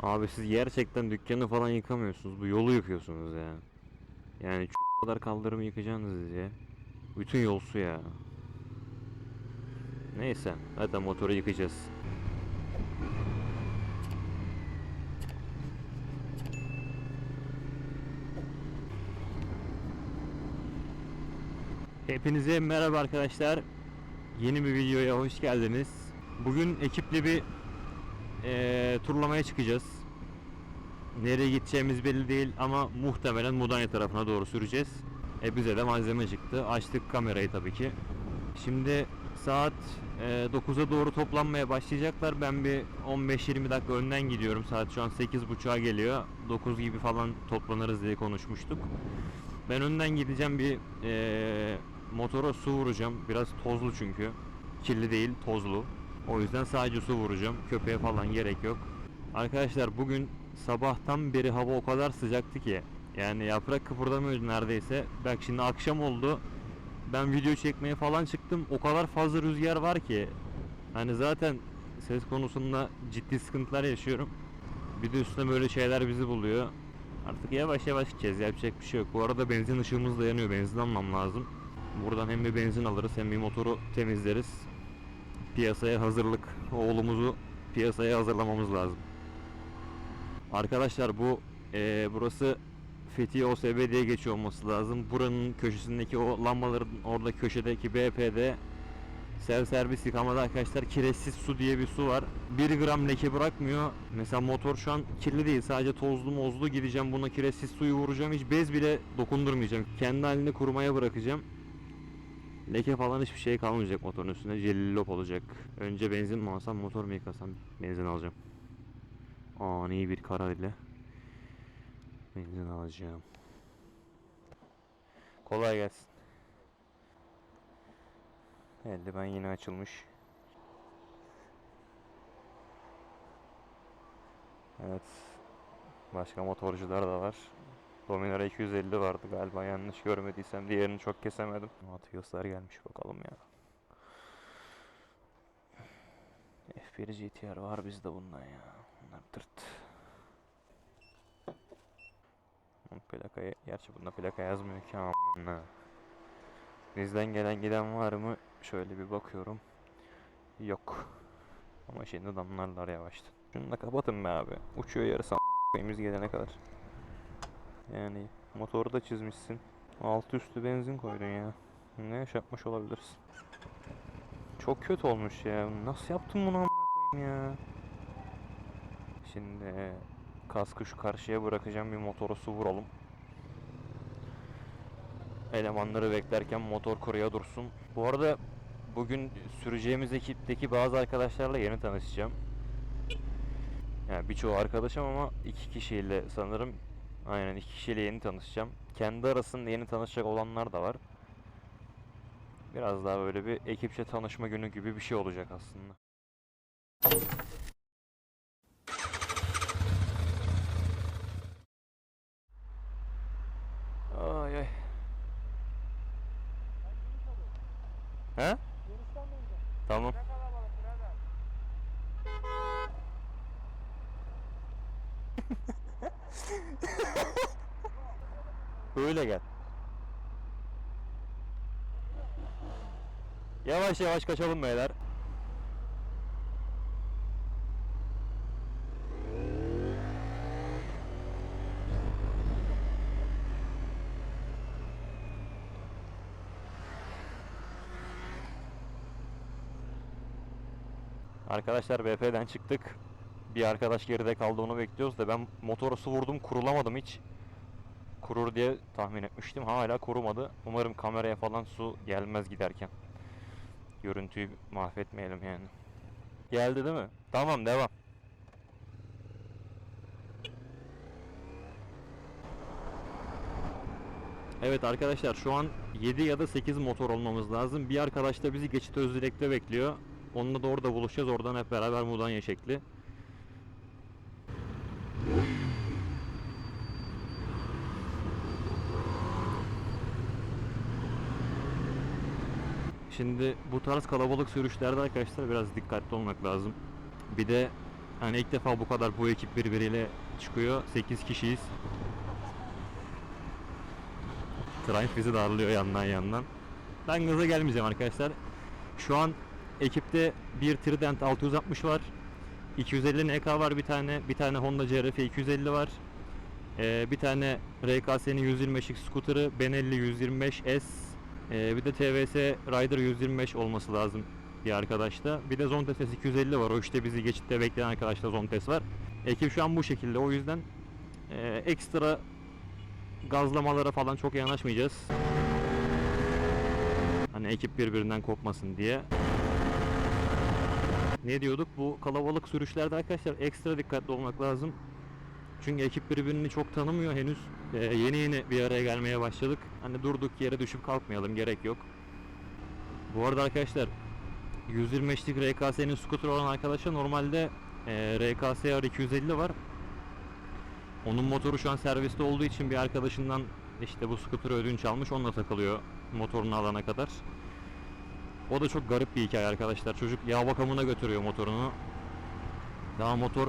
Abi siz gerçekten dükkanı falan yıkamıyorsunuz. Bu yolu yıkıyorsunuz ya. Yani çok kadar kaldırımı yıkacaksınız ya. Bütün yol su ya. Neyse. Hadi motoru yıkayacağız. Hepinize merhaba arkadaşlar. Yeni bir videoya hoş geldiniz. Bugün ekiple bir eee, turlamaya çıkacağız. Nereye gideceğimiz belli değil ama muhtemelen Mudanya tarafına doğru süreceğiz. E bize de malzeme çıktı. Açtık kamerayı tabii ki. Şimdi saat eee 9'a doğru toplanmaya başlayacaklar. Ben bir 15-20 dakika önden gidiyorum. Saat şu an 8.30'a geliyor. 9 gibi falan toplanırız diye konuşmuştuk. Ben önden gideceğim bir eee, motora su vuracağım. Biraz tozlu çünkü. Kirli değil, tozlu. O yüzden sadece su vuracağım. Köpeğe falan gerek yok. Arkadaşlar bugün sabahtan beri hava o kadar sıcaktı ki. Yani yaprak kıpırdamıyordu neredeyse. Bak şimdi akşam oldu. Ben video çekmeye falan çıktım. O kadar fazla rüzgar var ki. Hani zaten ses konusunda ciddi sıkıntılar yaşıyorum. Bir de üstüne böyle şeyler bizi buluyor. Artık yavaş yavaş gideceğiz. Yapacak bir şey yok. Bu arada benzin ışığımız da yanıyor. Benzin almam lazım. Buradan hem bir benzin alırız hem bir motoru temizleriz. Piyasaya hazırlık. Oğlumuzu piyasaya hazırlamamız lazım. Arkadaşlar bu eee, burası Fethiye OSB diye geçiyor olması lazım. Buranın köşesindeki o lambaların orada köşedeki BP'de Self servis yıkamada arkadaşlar kireçsiz su diye bir su var. 1 gram leke bırakmıyor. Mesela motor şu an kirli değil. Sadece tozlu mozlu gideceğim buna kireçsiz suyu vuracağım. Hiç bez bile dokundurmayacağım. Kendi halinde kurumaya bırakacağım. Leke falan hiçbir şey kalmayacak motorun üstünde. Jellop olacak. Önce benzin mi alsam motor mu yıkasam? Benzin alacağım. Ani bir karar ile benzin alacağım. Kolay gelsin. Eldiven yine açılmış. Evet. Başka motorcular da var. Dominara 250 vardı galiba yanlış görmediysem. Diğerini çok kesemedim. Atioslar gelmiş bakalım ya. F1 GTR var bizde bundan ya. Bunlar tırt. Bunun Plakayı, gerçi bunda plaka yazmıyor ki amına. Bizden gelen giden var mı? Şöyle bir bakıyorum. Yok. Ama şimdi damlarlar yavaştan. Şunu da kapatın be abi. Uçuyor yarısı a**ayım biz gelene kadar. Yani motoru da çizmişsin. Altı üstü benzin koydun ya. Ne yaşatmış olabilirsin? Çok kötü olmuş ya. Nasıl yaptın bunu amına koyayım ya? Şimdi kaskı şu karşıya bırakacağım bir motoru su vuralım. Elemanları beklerken motor kuruya dursun. Bu arada bugün süreceğimiz ekipteki bazı arkadaşlarla yeni tanışacağım. Yani birçoğu arkadaşım ama iki kişiyle sanırım aynen iki kişiyle yeni tanışacağım. Kendi arasında yeni tanışacak olanlar da var. Biraz daha böyle bir ekipçe tanışma günü gibi bir şey olacak aslında. Ay ay. He? Tamam. Böyle gel. Yavaş yavaş kaçalım beyler. Arkadaşlar BP'den çıktık. Bir arkadaş geride kaldı onu bekliyoruz da ben motoru su vurdum kurulamadım hiç. Kurur diye tahmin etmiştim. Hala kurumadı. Umarım kameraya falan su gelmez giderken. Görüntüyü mahvetmeyelim yani. Geldi değil mi? Tamam devam. Evet arkadaşlar şu an 7 ya da 8 motor olmamız lazım. Bir arkadaş da bizi geçit Özdilek'te bekliyor. Onunla da orada buluşacağız. Oradan hep beraber Mudanya şekli. Şimdi bu tarz kalabalık sürüşlerde arkadaşlar biraz dikkatli olmak lazım. Bir de Hani ilk defa bu kadar bu ekip birbiriyle çıkıyor. 8 kişiyiz. Triumph bizi darlıyor yandan yandan. Ben gaza gelmeyeceğim arkadaşlar. Şu an ekipte bir Trident 660 var. 250 NK var bir tane. Bir tane Honda CRF 250 var. Ee, bir tane RKS'nin 125X scooter'ı, Benelli 125S, ee, bir de TVS Rider 125 olması lazım bir arkadaşta. Bir de Zontes S 250 var. O işte bizi geçitte bekleyen arkadaşta Zontes var. Ekip şu an bu şekilde. O yüzden ee, ekstra gazlamalara falan çok yanaşmayacağız. Hani ekip birbirinden kopmasın diye. Ne diyorduk? Bu kalabalık sürüşlerde arkadaşlar ekstra dikkatli olmak lazım. Çünkü ekip birbirini çok tanımıyor henüz. Ee, yeni yeni bir araya gelmeye başladık. Hani durduk yere düşüp kalkmayalım gerek yok. Bu arada arkadaşlar 125'lik RKS'nin scooter olan arkadaşa normalde e, RKS R250 var. Onun motoru şu an serviste olduğu için bir arkadaşından işte bu scooter'ı ödünç almış onunla takılıyor motorunu alana kadar. O da çok garip bir hikaye arkadaşlar. Çocuk yağ bakımına götürüyor motorunu. Daha motor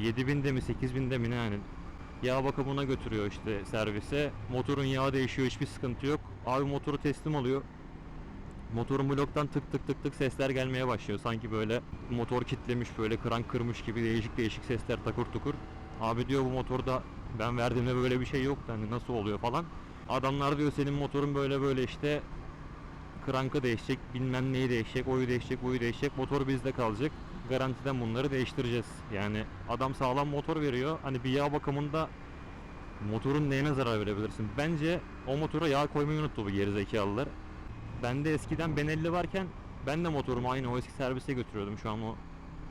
7000'de mi 8000'de mi ne yani yağ bakımına götürüyor işte servise. Motorun yağı değişiyor hiçbir sıkıntı yok. Abi motoru teslim alıyor. Motorun bloktan tık tık tık tık sesler gelmeye başlıyor. Sanki böyle motor kitlemiş böyle krank kırmış gibi değişik değişik sesler takır tukur. Abi diyor bu motorda ben verdiğimde böyle bir şey yoktu hani nasıl oluyor falan. Adamlar diyor senin motorun böyle böyle işte krankı değişecek, bilmem neyi değişecek, oyu değişecek, buyu değişecek, motor bizde kalacak. Garantiden bunları değiştireceğiz. Yani adam sağlam motor veriyor. Hani bir yağ bakımında motorun neyine zarar verebilirsin? Bence o motora yağ koymayı unuttu bu gerizekalılar. Ben de eskiden Benelli varken ben de motorumu aynı o eski servise götürüyordum. Şu an o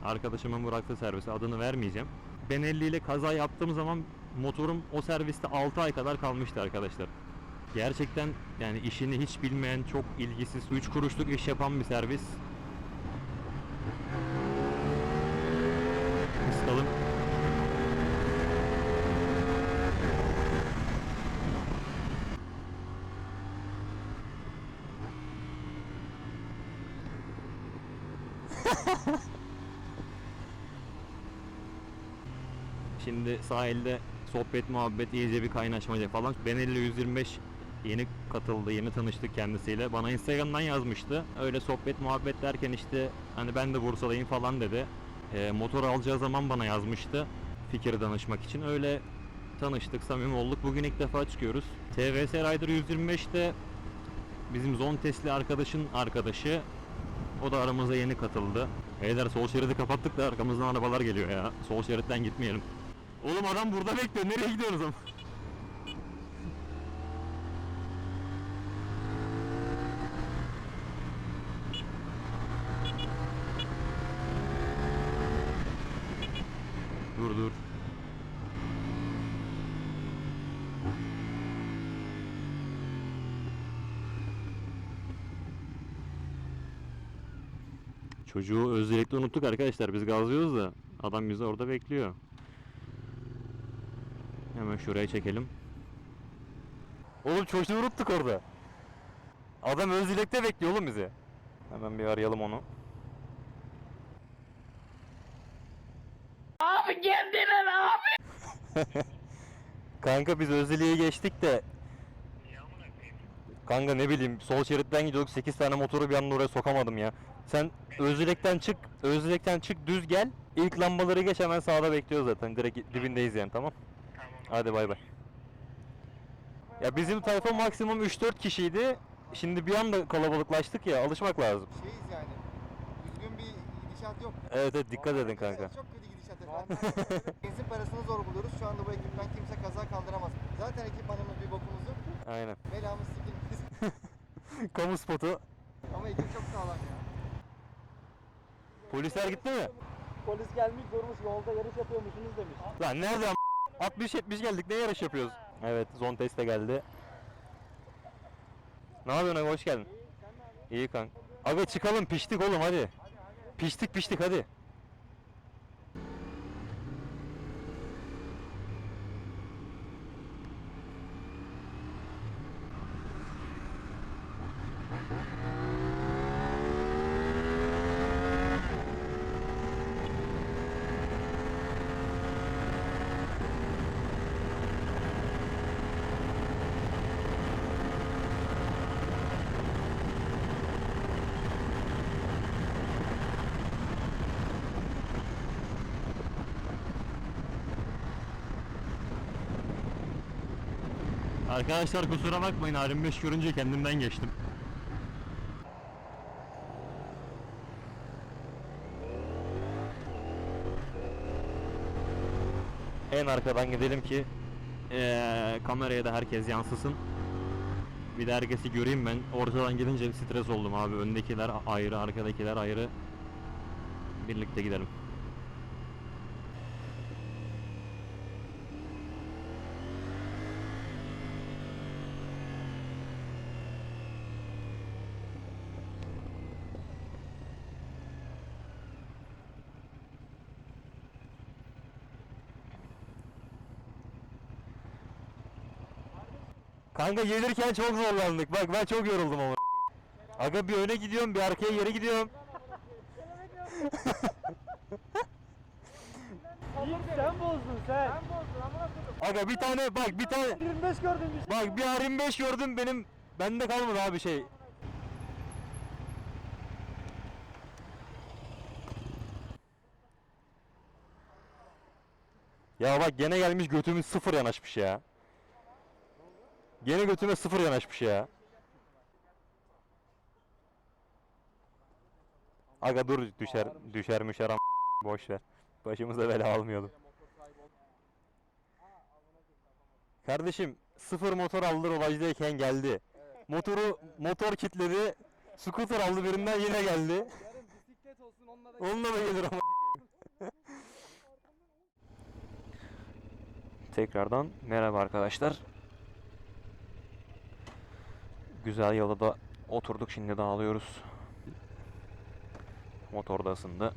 arkadaşımın bıraktığı servise adını vermeyeceğim. Benelli ile kaza yaptığım zaman motorum o serviste 6 ay kadar kalmıştı arkadaşlar. Gerçekten yani işini hiç bilmeyen, çok ilgisiz, 3 kuruşluk iş yapan bir servis. Kıskalım. Şimdi sahilde sohbet muhabbet iyice bir kaynaşmaca falan. Benelli 125 yeni katıldı, yeni tanıştık kendisiyle. Bana Instagram'dan yazmıştı. Öyle sohbet muhabbet derken işte hani ben de Bursa'dayım falan dedi. Ee, motor alacağı zaman bana yazmıştı fikir danışmak için. Öyle tanıştık, samimi olduk. Bugün ilk defa çıkıyoruz. TVS Rider 125 de bizim Zontes'li arkadaşın arkadaşı. O da aramıza yeni katıldı. Beyler sol şeridi kapattık da arkamızdan arabalar geliyor ya. Sol şeritten gitmeyelim. Oğlum adam burada bekliyor. Nereye gidiyoruz ama? Dur dur. Çocuğu özellikle unuttuk arkadaşlar. Biz gazlıyoruz da adam bizi orada bekliyor. Hemen şuraya çekelim. Oğlum çocuğu unuttuk orada. Adam Özdilek'te bekliyor oğlum bizi. Hemen bir arayalım onu. Abi kendine ne abi? Kanka biz Özdilek'i geçtik de Kanka ne bileyim sol şeritten gidiyorduk 8 tane motoru bir anda oraya sokamadım ya. Sen Özdilek'ten çık, Özdilek'ten çık düz gel. İlk lambaları geç hemen sağda bekliyor zaten. Direkt dibindeyiz yani tamam. Hadi bay bay. Ya bizim tayfa maksimum 3-4 kişiydi. Şimdi bir anda kalabalıklaştık ya alışmak lazım. şeyiz yani. Düzgün bir gidişat yok. Evet evet dikkat edin kanka. Çok kötü gidişat efendim. Benzin parasını zor buluyoruz. Şu anda bu ekipten kimse kaza kaldıramaz. Zaten ekipmanımız bir bokumuz yok. Aynen. Belamız sikilimiz. Kamu spotu. Ama ekip çok sağlam ya. Polisler gitti mi? Polis gelmiş durmuş yolda yarış yapıyormuşsunuz demiş. Lan nereden 60-70 geldik ne yarış yapıyoruz? Evet zon teste geldi. Ne yapıyorsun abi hoş geldin. İyi kanka. Abi çıkalım piştik oğlum hadi. Piştik piştik hadi. Arkadaşlar kusura bakmayın R25 görünce kendimden geçtim. En arkadan gidelim ki eee, kameraya da herkes yansısın. Bir de herkesi göreyim ben. Ortadan gelince bir stres oldum abi. Öndekiler ayrı, arkadakiler ayrı. Birlikte gidelim. Kanka gelirken çok zorlandık. Bak ben çok yoruldum ama. Aga bir öne gidiyorum, bir arkaya geri gidiyorum. İlk sen bozdun sen. Sen bozdun amına koydum. Aga bir tane bak bir tane 25 gördün bir şey. bak bir R25 gördüm benim bende kalmadı abi şey. Ya bak gene gelmiş götümüz sıfır yanaşmış ya. Gene götüme sıfır yanaşmış ya. Aga dur düşer düşer müşer am boş ver. Başımıza bela almayalım. Kardeşim sıfır motor aldı Rolaj'dayken geldi. Motoru motor kitledi. Scooter aldı birinden yine geldi. Yarın Onunla da gelir ama. Tekrardan merhaba arkadaşlar. Güzel yola da oturduk şimdi dağılıyoruz. Motor da ısındı.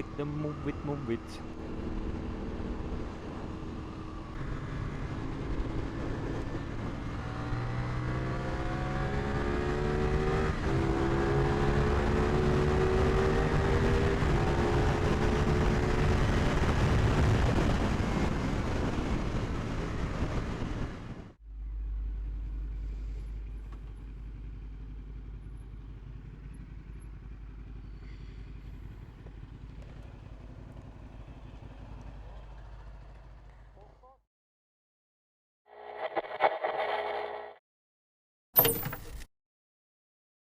Like the move it, move it.